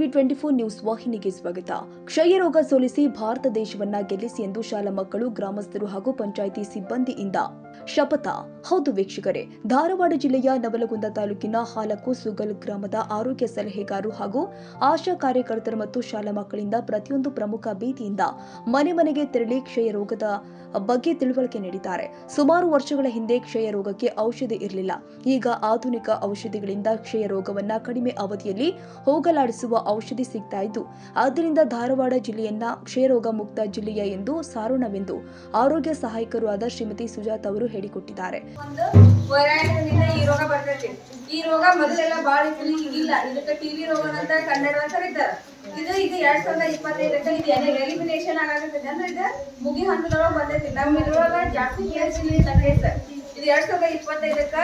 TV twenty four news ವಾಹಿನಿಗೆ ಸ್ವಾಗತ. ಕ್ಷಯ ರೋಗ ಸೋಲಿಸಿ ಭಾರತ ದೇಶವನ್ನ ಗೆಲ್ಲಿಸಿ ಎಂದು ಶಾಲಾ ಮಕ್ಕಳು, ಗ್ರಾಮಸ್ಥರು ಹಾಗೂ ಪಂಚಾಯಿತಿ ಸಿಬ್ಬಂದಿಯಿಂದ ಶಪಥ. ಹೌದು ವೀಕ್ಷಕರೇ, ಧಾರವಾಡ ಜಿಲ್ಲೆಯ ನವಲಗುಂದ ತಾಲೂಕಿನ ಹಾಲಕ್ಕು ಸುಗಲ್ ಗ್ರಾಮದ ಆರೋಗ್ಯ ಸಲಹೆಗಾರರು ಹಾಗೂ ಆಶಾ ಕಾರ್ಯಕರ್ತರು ಮತ್ತು ಶಾಲಾ ಮಕ್ಕಳಿಂದ ಪ್ರತಿಯೊಂದು ಪ್ರಮುಖ ಬೀದಿಯಿಂದ ಮನೆ ಮನೆಗೆ ತೆರಳಿ ಕ್ಷಯ ರೋಗದ ಬಗ್ಗೆ ತಿಳುವಳಿಕೆ ನೀಡಿದ್ದಾರೆ. ಸುಮಾರು ವರ್ಷಗಳ ಹಿಂದೆ ಕ್ಷಯ ರೋಗಕ್ಕೆ ಔಷಧಿ ಇರಲಿಲ್ಲ. ಈಗ ಆಧುನಿಕ ಔಷಧಿಗಳಿಂದ ಕ್ಷಯ ರೋಗವನ್ನ ಕಡಿಮೆ ಅವಧಿಯಲ್ಲಿ ಹೋಗಲಾಡಿಸುವ ಔಷಧಿ ಸಿಗ್ತಾ ಇದ್ದು, ಆದ್ದರಿಂದ ಧಾರವಾಡ ಜಿಲ್ಲೆಯನ್ನ ಕ್ಷಯರೋಗ ಮುಕ್ತ ಜಿಲ್ಲೆಯ ಎಂದು ಸಾರೋಣವೆಂದು ಆರೋಗ್ಯ ಸಹಾಯಕರು ಆದ ಶ್ರೀಮತಿ ಸುಜಾತ್ ಅವರು ಹೇಳಿಕೊಟ್ಟಿದ್ದಾರೆ. ಈ ರೋಗ ಬರ್ತೈತಿ. ಈ ರೋಗ ಮೊದಲೆಲ್ಲ ಬಾಳ ಇಲ್ಲ, ಇದಕ್ಕೆ ಟಿವಿ ರೋಗ ಅಂತ ಕನ್ನಡ ಕರೀತಾರ ಇದು ಇದು ಎರಡ್ ಸಾವಿರದ ಇಪ್ಪತ್ತೈದಕ್ಕೆ ಇದು ಎಲಿಮಿನೇಷನ್ ಆಗಾಕತ್ತೈತೆ. ಅಂದ್ರೆ ಇದು ಮುಗಿ ಹಂತದೊಳಗೆ ಬಂದೈತಿ. ನಮ್ಮ ಇದ್ರೊಳಗ ಜಾಸ್ತಿ ಕೇಸ್ ತಕ್ಕೈತೆ ಇದು ಎರಡ್ ಸಾವಿರದ ಇಪ್ಪತ್ತೈದಕ್ಕ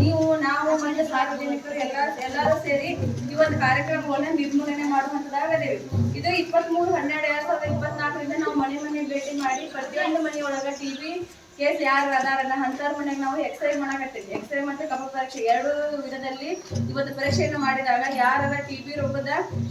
ನೀವು, ನಾವು ಮಂಡ್ಯ ಸಾರ್ವಜನಿಕರು ಎಲ್ಲ ಎಲ್ಲರೂ ಸೇರಿ ಈ ಒಂದು ಕಾರ್ಯಕ್ರಮವನ್ನ ನಿರ್ಮೂಲನೆ ಮಾಡುವಂತದಾಗ ಅದೇವಿ ಇದು ಇಪ್ಪತ್ಮೂರು, ಹನ್ನೆರಡು, ಎರಡ್ ಸಾವಿರದ ಇಪ್ಪತ್ನಾಲ್ಕರಿಂದ ನಾವು ಮನೆ ಮನೆ ಭೇಟಿ ಮಾಡಿ, ಪ್ರತಿಯೊಂದು ಮನೆಯೊಳಗ ಟಿವಿ ಕೇಸ್ ಯಾರು ಅದಾರಲ್ಲ ಅಂತವ್ರ ಮನೆಗೆ ನಾವು ಎಕ್ಸ್ರೇ ಮಾಡಕತ್ತೀವಿ ಎಕ್ಸ್ರೇ ಮತ್ತೆ ಕಫ ಪರೀಕ್ಷೆ ಎರಡು ವಿಧದಲ್ಲಿ ಇವತ್ತು ಪರೀಕ್ಷೆಯನ್ನು ಮಾಡಿದಾಗ ಯಾರ ಟಿಬಿ ರೋಗದ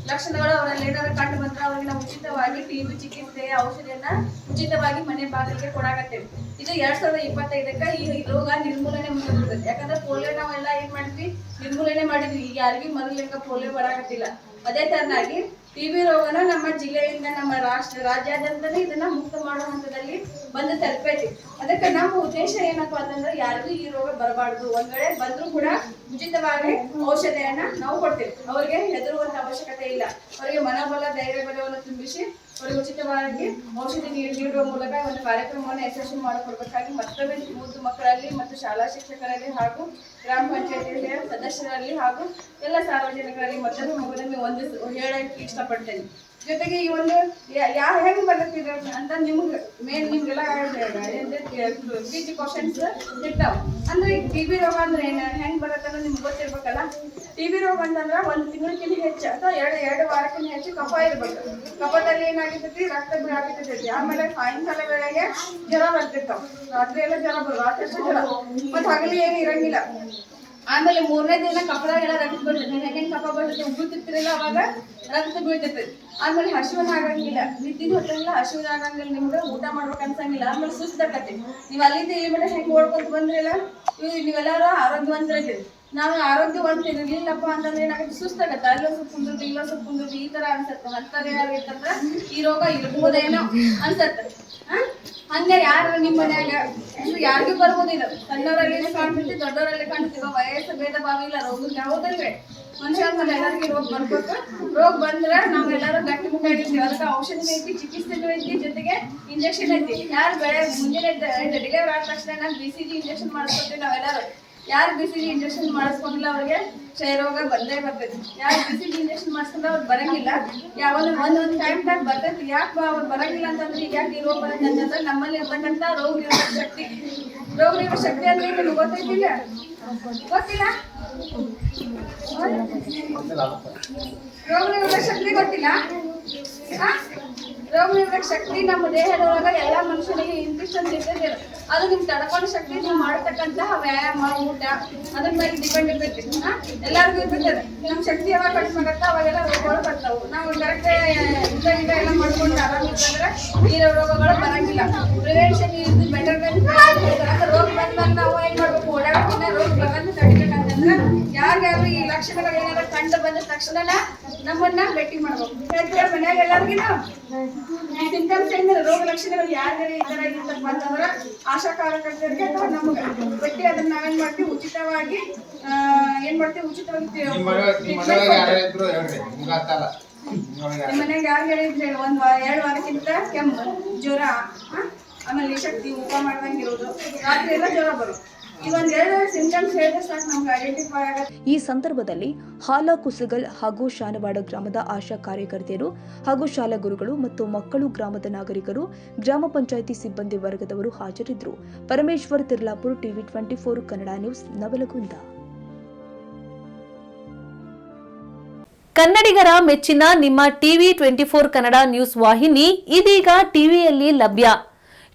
ಲಕ್ಷಣಗಳು ಅವರಲ್ಲಿ ಏನಾದ್ರು ಕಂಡು ಬಂದ್ರೆ ಅವ್ರಿಗೆ ನಾವು ಉಚಿತವಾಗಿ ಟಿಬಿ ಚಿಕಿತ್ಸೆಯ ಔಷಧಿಯನ್ನ ಉಚಿತವಾಗಿ ಮನೆ ಬಾಗಿಲಿಗೆ ಕೊಡಾಕತ್ತೇವೆ. ಇದು ಎರಡ್ ಸಾವಿರದ ಇಪ್ಪತ್ತೈದಕ್ಕೆ ಈ ರೋಗ ನಿರ್ಮೂಲನೆ ಮುಂದುವರಿತೈತೆ ಯಾಕಂದ್ರೆ ಪೋಲಿಯೋ ನಾವೆಲ್ಲ ಏನ್ ಮಾಡಿದ್ವಿ ನಿರ್ಮೂಲನೆ ಮಾಡಿದ್ವಿ. ಈಗ ಯಾರಿಗೂ ಮೊದಲಿಂದ ಪೋಲಿಯೋ ಬರಾಕತ್ತಿಲ್ಲ. ಅದೇ ತರನಾಗಿ ಟಿಬಿ ರೋಗನ ನಮ್ಮ ಜಿಲ್ಲೆಯಿಂದ ನಮ್ಮ ರಾಷ್ಟ್ರ ರಾಜ್ಯಾದ್ಯಂತನೇ ಇದನ್ನ ಮುಕ್ತ ಮಾಡೋ ಹಂತದಲ್ಲಿ ಬಂದು ತಲುಪೈತಿ. ಅದಕ್ಕೆ ನಮ್ಮ ಉದ್ದೇಶ ಏನಪ್ಪಾ ಅಂತಂದ್ರೆ ಯಾರಿಗೂ ಈ ರೋಗ ಬರಬಾರ್ದು. ಒಂದ್ ವೇಳೆ ಬಂದ್ರೂ ಕೂಡ ಉಚಿತವಾಗಿ ಔಷಧಿಯನ್ನ ನಾವು ಕೊಡ್ತೇವೆ. ಅವ್ರಿಗೆ ಹೆದರುವಂತ ಅವಶ್ಯಕತೆ ಇಲ್ಲ. ಅವರಿಗೆ ಮನೋಬಲ, ಧೈರ್ಯ, ಬಲವನ್ನು ತುಂಬಿಸಿ ಅವರಿಗೆ ಉಚಿತವಾಗಿ ಔಷಧಿ ನೀಡಿ- ನೀಡುವ ಮೂಲಕ ಒಂದು ಕಾರ್ಯಕ್ರಮವನ್ನು ಯಶಸ್ವಿ ಮಾಡಿಕೊಡ್ಬೇಕಾಗಿ ಮತ್ತೊಮ್ಮೆ ಮೂರು ಮಕ್ಕಳಲ್ಲಿ ಮತ್ತು ಶಾಲಾ ಶಿಕ್ಷಕರಲ್ಲಿ ಹಾಗೂ ಗ್ರಾಮ ಪಂಚಾಯತಿಯ ಸದಸ್ಯರಲ್ಲಿ ಹಾಗೂ ಎಲ್ಲ ಸಾರ್ವಜನಿಕರಲ್ಲಿ ಮತ್ತೊಮ್ಮೆ ಮಗದೊಮ್ಮೆ ಒಂದು ಹೇಳಕ್ಕೆ ಇಷ್ಟಪಡ್ತೇನೆ. ಜೊತೆಗೆ ಈ ಒಂದು ಯಾರು ಹೆಂಗ್ ಬರ್ತೈತಿ ಅಂತ ನಿಮ್ಗೆ ಮೇನ್ ನಿಮ್ಗೆಲ್ಲ ಬೀಚ್ ಕ್ವಶನ್ಸ್ ಇರ್ತಾವ. ಅಂದ್ರೆ ಟಿ ಬಿ ರೋಗ ಅಂದ್ರೆ ಏನ? ಹೆಂಗ್ ಬರತ್ತಲ್ಲ ನಿಮ್ಗೆ ಗೊತ್ತಿರ್ಬೇಕಲ್ಲ? ಟಿ ಬಿ ರೋಗ ಅಂತಂದ್ರೆ ಒಂದು ತಿಂಗಳಕ್ಕಿಂತ ಹೆಚ್ಚು ಅಥವಾ ಎರಡು ಎರಡು ವಾರಕ್ಕಿಂತ ಹೆಚ್ಚು ಕಫ ಇರ್ಬೇಕು. ಕಫದಲ್ಲಿ ಏನಾಗಿರ್ತೈತಿ? ರಕ್ತ ಆಗಿರ್ತೈತಿ. ಆಮೇಲೆ ಸಾಯಂಕಾಲ ವೇಳೆಗೆ ಜ್ವರ ಬರ್ತಿರ್ತಾವ. ರಾತ್ರಿ ಎಲ್ಲ ಜ್ವರ ಬರುವ ರಾತ್ರಿ ಜ್ವರ. ಮತ್ತೆ ಹಗಲಿ ಏನು ಇರಂಗಿಲ್ಲ. ಆಮೇಲೆ ಮೂರನೇ ದಿನ ಕಪಡಗೆಲ್ಲ ರಕ್ತ ಬೀಳ್ತೈತೆ. ಹೆಂಗೆ ಕಪ ಬರ್ತೈತೆ ಉಗುಳ್ತಿರ್ತಿರಲ್ಲ ಅವಾಗ ರಕ್ತ ಬೀಳ್ತೈತೆ. ಆಮೇಲೆ ಹಸಿವನ ಆಗಂಗಿಲ್ಲ ನಿದ್ದಿನ ಹೊತ್ತಲ್ಲ ಹಸಿವನ ಆಗಂಗಿಲ್ಲ ನಿಮ್ಗೆ, ಊಟ ಮಾಡ್ಬೇಕು ಅನ್ಸಂಗಿಲ್ಲ. ಆಮೇಲೆ ಸುಸ್ತಾಕತಿ ನೀವು ಅಲ್ಲಿಂದ ಇಲ್ಲಿ ಮಟ್ಟ ಹೆಂಗೆ ಓಡ್ಕೊಂತ ಬಂದ್ರಿಲ್ಲ? ಇವ್ ನೀವೆಲ್ಲರೂ ಆರೋಗ್ಯವಂತರಾಗಿರಿ ನಾವು ಆರೋಗ್ಯವಂತ ಇರ್ಲಿಲ್ಲಪ್ಪ ಅಂತಂದ್ರೆ ಏನಾಗುತ್ತೆ? ಸುಸ್ತಾಗತ್ತೆ ಅಲ್ಲೋ ಸ್ವಲ್ಪ ಕುಂದ್ರದ್ದು ಇಲ್ಲೋ ಸ್ವಲ್ಪ ಕುಂದ್ರದ್ದು ಈ ತರ ಅನ್ಸತ್ತೆ. ಯಾರು ಇರ್ತಂದ್ರ ಈ ರೋಗ ಇರ್ಬೋದೇನೋ ಅನ್ಸತ್ತೆ. ಹಂಗಾರೆ ಹಂಗ ಯಾರು ನಿಮ್ಮ ಮನ್ಯಾಗ? ಅಂದ್ರೆ ಯಾರಿಗೂ ಬರ್ಬೋದಿಲ್ಲ ಸಣ್ಣವರಲ್ಲಿ ಕಾಣ್ತೈತಿ ದೊಡ್ಡವರಲ್ಲಿ ಕಾಣ್ತೀವಿ ವಯಸ್ಸು ಭೇದ ಭಾವ ಇಲ್ಲ ರೋಗ ಯಾವುದಲ್ವೇ ಮನುಷ್ಯ ಎಲ್ಲರಿಗೂ ರೋಗ ಬರ್ಬೇಕು. ರೋಗ ಬಂದ್ರೆ ನಾವೆಲ್ಲರೂ ಗಟ್ಟಿ ಮುಟ್ಟಾಗಿರ್ತೀವಿ ಅದಕ್ಕೆ ಔಷಧಿ ಐತಿ ಚಿಕಿತ್ಸೆ ಐತಿ ಜೊತೆಗೆ ಇಂಜೆಕ್ಷನ್ ಐತಿ. ಯಾರು ಬೆಳೆ ಮುಂಜಾನೆ ಡೆಲಿವರಿ ಆದ ತಕ್ಷಣ ಬಿ ಸಿ ಜಿ ಇಂಜೆಕ್ಷನ್ ಮಾಡ್ಕೊತೀವಿ ನಾವೆಲ್ಲರೂ ಯಾರು ಬಿಸಿ ಇಂಜೆಕ್ಷನ್ ಮಾಡಿಸ್ಕೊಂಡಿಲ್ಲ ಅವ್ರಿಗೆ? ಕ್ಷಯ ರೋಗ ಬಂದೇ ಬರ್ತೈತಿ. ಯಾರು ಬಿಸಿ ಇಂಜೆಕ್ಷನ್ ಮಾಡಿಸ್ಕೊಂಡ್ರೆ ಅವ್ರು ಬರಂಗಿಲ್ಲ. ಯಾವಾಗ ಒಂದೊಂದು ಟೈಮ್ದಾಗ ಬರ್ತೈತಿ. ಯಾಕೆ ಅವ್ರು ಬರಂಗಿಲ್ಲ ಅಂತಂದ್ರೆ ಈಗ ಯಾಕೆ ಈ ರೋಗ ಬರಂಗಂತಂದ್ರೆ ನಮ್ಮಲ್ಲಿ ಇರ್ತಕ್ಕಂಥ ರೋಗ ನಿರೋಧಕ ಶಕ್ತಿ. ರೋಗ ನಿರೋಧಕ ಶಕ್ತಿ ಅಂದ್ರೆ ನಿಮ್ಗೆ ಗೊತ್ತೈತಿಲ್ಲ? ಗೊತ್ತಿಲ್ಲ? ರೋಗ ನಿರೋಧಕ ಶಕ್ತಿ ಗೊತ್ತಿಲ್ಲ? ರೋಗ ನಿರೋಧಕ ಶಕ್ತಿ ನಮ್ಮ ದೇಹದೊಳಗ ಎಲ್ಲ ಮನುಷ್ಯನಿಗೆ ಇಂತಿಷ್ಟೊಂದು ಇರ್ತೈತೆ ಅದು ನಿಮ್ ತಡ್ಕೊಳ್ಳೋ ಶಕ್ತಿ ನೀವು ಮಾಡತಕ್ಕಂತಹ ವ್ಯಾಯಾಮ, ಊಟ ಅದ್ರ ಮೇಲೆ ಡಿಪೆಂಡ್ ಇರ್ತೈತಿ. ಎಲ್ಲಾರ್ಗು ಇರ್ತೈತೆ. ನಮ್ ಶಕ್ತಿ ಯಾವಾಗ ಕಡಿಮೆ ಆಗತ್ತ ಅವಾಗೆಲ್ಲ ರೋಗಗಳು ಬರ್ತಾವು. ನಾವು ಕರೆಕ್ಟ್ ಗೀಟ ಎಲ್ಲ ಮಾಡ್ಕೊಂಡು ಆರಾಮಿರ್ತಂದ್ರೆ ಈ ರೋಗಗಳು ಬರಂಗಿಲ್ಲ. ಪ್ರಿವೆನ್ಷನ್ ಇಸ್ ಬೆಟರ್ ದನ್ ರೋಗ ಬಂದ್ಮೇಲೆ ನಾವು ಏನ್ ಮಾಡ್ಬೇಕು? ಓಡಾಡ್ಕೊಂಡೆ ರೋಗ ಬರೋದು ತಡಿಬೇಕಂತಂದ್ರೆ ಯಾರ್ಯಾರು ಈ ಲಕ್ಷಣಗಳು ಏನಾದ್ರು ಕಂಡು ಬಂದ ತಕ್ಷಣ ನಮ್ಮನ್ನ ಭೇಟಿ ಮಾಡ್ಬೇಕು ಹೇಳ್ತೀರಾ ಮನ್ಯಾಗ ಎಲ್ಲರಿಗಿನ ಸಿಂಟಮ್ಸ್ ರೋಗ ಲಕ್ಷಣಗಳು ಯಾರ್ಯಾರು ಈ ತರ ಇರ್ತಪ್ಪ ಅಂತಂದ್ರೆ ಆಶಾ ಕಾರ್ಯಕರ್ತರಿಗೆ ಅಥವಾ ನಮ್ಗೆ ಭೇಟಿ ಅದನ್ನ ನಾವೇನ್ ಮಾಡ್ತೀವಿ ಉಚಿತವಾಗಿ ಏನ್ ಮಾಡ್ತೀವಿ ಉಚಿತವಾಗಿ ಮನ್ಯಾಗ ಯಾರು. ಇದ್ರು ನಿಮ್ಮ ಮನ್ಯಾಗ ಒಂದ್ ವಾರ ಎರಡು ವಾರಕ್ಕಿಂತ ಕೆಮ್ಮು ಜ್ವರ? ಆಮೇಲೆ ಶಕ್ತಿ ಊಟ ಮಾಡ್ದಂಗಿರೋದು ರಾತ್ರಿ ಎಲ್ಲ ಜ್ವರ ಬರೋದು ಈ ಸಂದರ್ಭದಲ್ಲಿ ಹಾಲ ಕುಸುಗಲ್ ಹಾಗೂ ಶಾನವಾಡ ಗ್ರಾಮದ ಆಶಾ ಕಾರ್ಯಕರ್ತೆಯರು ಹಾಗೂ ಶಾಲಾ ಗುರುಗಳು ಮತ್ತು ಮಕ್ಕಳು ಗ್ರಾಮದ ನಾಗರಿಕರು ಗ್ರಾಮ ಪಂಚಾಯಿತಿ ಸಿಬ್ಬಂದಿ ವರ್ಗದವರು ಹಾಜರಿದ್ದರು. Parameshwar Tirlapur TV twenty four Kannada news Navalgund. ಕನ್ನಡಿಗರ ಮೆಚ್ಚಿನ ನಿಮ್ಮ TV twenty four Kannada news ವಾಹಿನಿ ಇದೀಗ ಟಿವಿಯಲ್ಲಿ ಲಭ್ಯ.